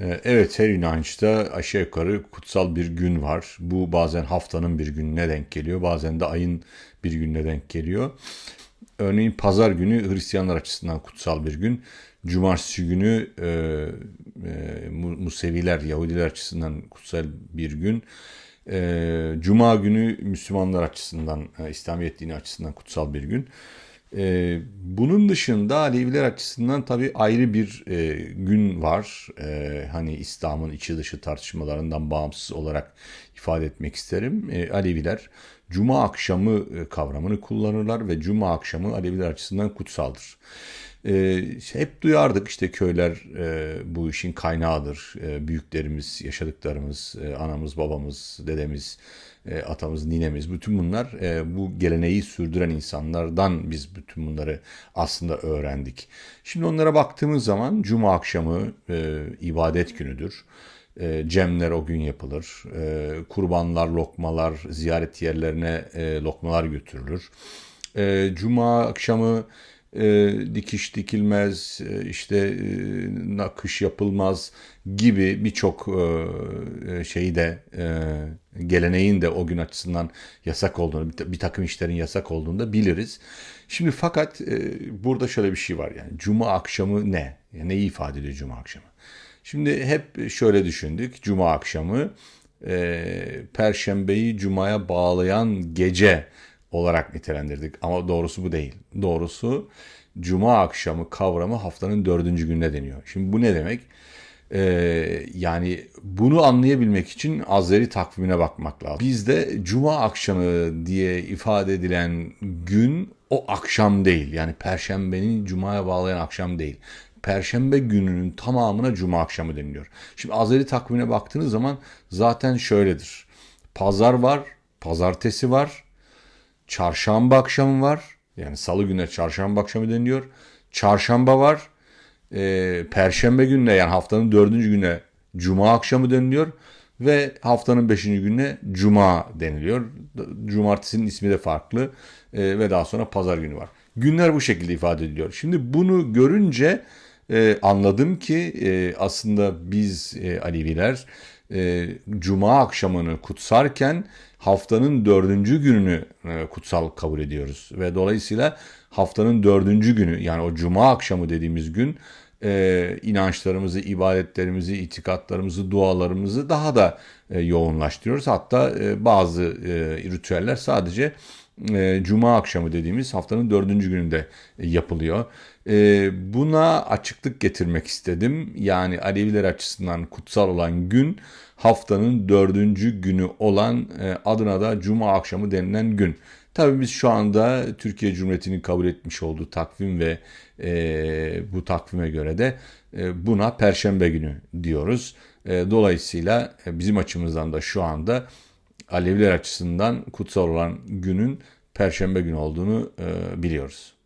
Ee, Evet her inançta aşağı yukarı kutsal bir gün var. Bu bazen haftanın bir gününe denk geliyor. Bazen de ayın bir gününe denk geliyor. Örneğin pazar günü Hristiyanlar açısından kutsal bir gün. Cumartesi günü e, e, Museviler, Yahudiler açısından kutsal bir gün. E, Cuma günü Müslümanlar açısından, e, İslamiyet dini açısından kutsal bir gün. E, bunun dışında Aleviler açısından tabii ayrı bir e, gün var. E, hani İslam'ın içi dışı tartışmalarından bağımsız olarak ifade etmek isterim. E, Aleviler Cuma akşamı e, kavramını kullanırlar ve Cuma akşamı Aleviler açısından kutsaldır. E, hep duyardık işte köyler e, bu işin kaynağıdır. E, büyüklerimiz, yaşadıklarımız, e, anamız, babamız, dedemiz, e, atamız, ninemiz bütün bunlar e, bu geleneği sürdüren insanlardan biz bütün bunları aslında öğrendik. Şimdi onlara baktığımız zaman Cuma akşamı e, ibadet günüdür. E, cemler o gün yapılır. E, kurbanlar, lokmalar, ziyaret yerlerine e, lokmalar götürülür. E, Cuma akşamı e, dikiş dikilmez, e, işte e, nakış yapılmaz gibi birçok e, şeyi de e, geleneğin de o gün açısından yasak olduğunu, bir, bir takım işlerin yasak olduğunu da biliriz. Şimdi fakat e, burada şöyle bir şey var yani Cuma akşamı ne? Yani neyi ifade ediyor Cuma akşamı? Şimdi hep şöyle düşündük. Cuma akşamı e, Perşembeyi Cuma'ya bağlayan gece olarak nitelendirdik. Ama doğrusu bu değil. Doğrusu Cuma akşamı kavramı haftanın dördüncü gününe deniyor. Şimdi bu ne demek? Ee, yani bunu anlayabilmek için Azeri takvimine bakmak lazım. Bizde Cuma akşamı diye ifade edilen gün o akşam değil. Yani Perşembenin Cuma'ya bağlayan akşam değil. Perşembe gününün tamamına Cuma akşamı deniliyor. Şimdi Azeri takvimine baktığınız zaman zaten şöyledir. Pazar var, pazartesi var, çarşamba akşamı var. Yani salı günü çarşamba akşamı deniliyor. Çarşamba var. E, Perşembe gününe yani haftanın dördüncü güne Cuma akşamı deniliyor. Ve haftanın beşinci gününe Cuma deniliyor. Cumartesinin ismi de farklı. E, ve daha sonra pazar günü var. Günler bu şekilde ifade ediliyor. Şimdi bunu görünce e, anladım ki e, aslında biz e, Aleviler e, Cuma akşamını kutsarken haftanın dördüncü gününü e, kutsal kabul ediyoruz. Ve dolayısıyla haftanın dördüncü günü yani o Cuma akşamı dediğimiz gün e, inançlarımızı, ibadetlerimizi, itikatlarımızı, dualarımızı daha da e, yoğunlaştırıyoruz. Hatta e, bazı e, ritüeller sadece e, Cuma akşamı dediğimiz haftanın dördüncü gününde yapılıyor. E, buna açıklık getirmek istedim. Yani Aleviler açısından kutsal olan gün haftanın dördüncü günü olan e, adına da Cuma akşamı denilen gün. Tabii biz şu anda Türkiye Cumhuriyeti'nin kabul etmiş olduğu takvim ve e, bu takvime göre de e, buna Perşembe günü diyoruz. E, dolayısıyla e, bizim açımızdan da şu anda Aleviler açısından kutsal olan günün Perşembe günü olduğunu e, biliyoruz.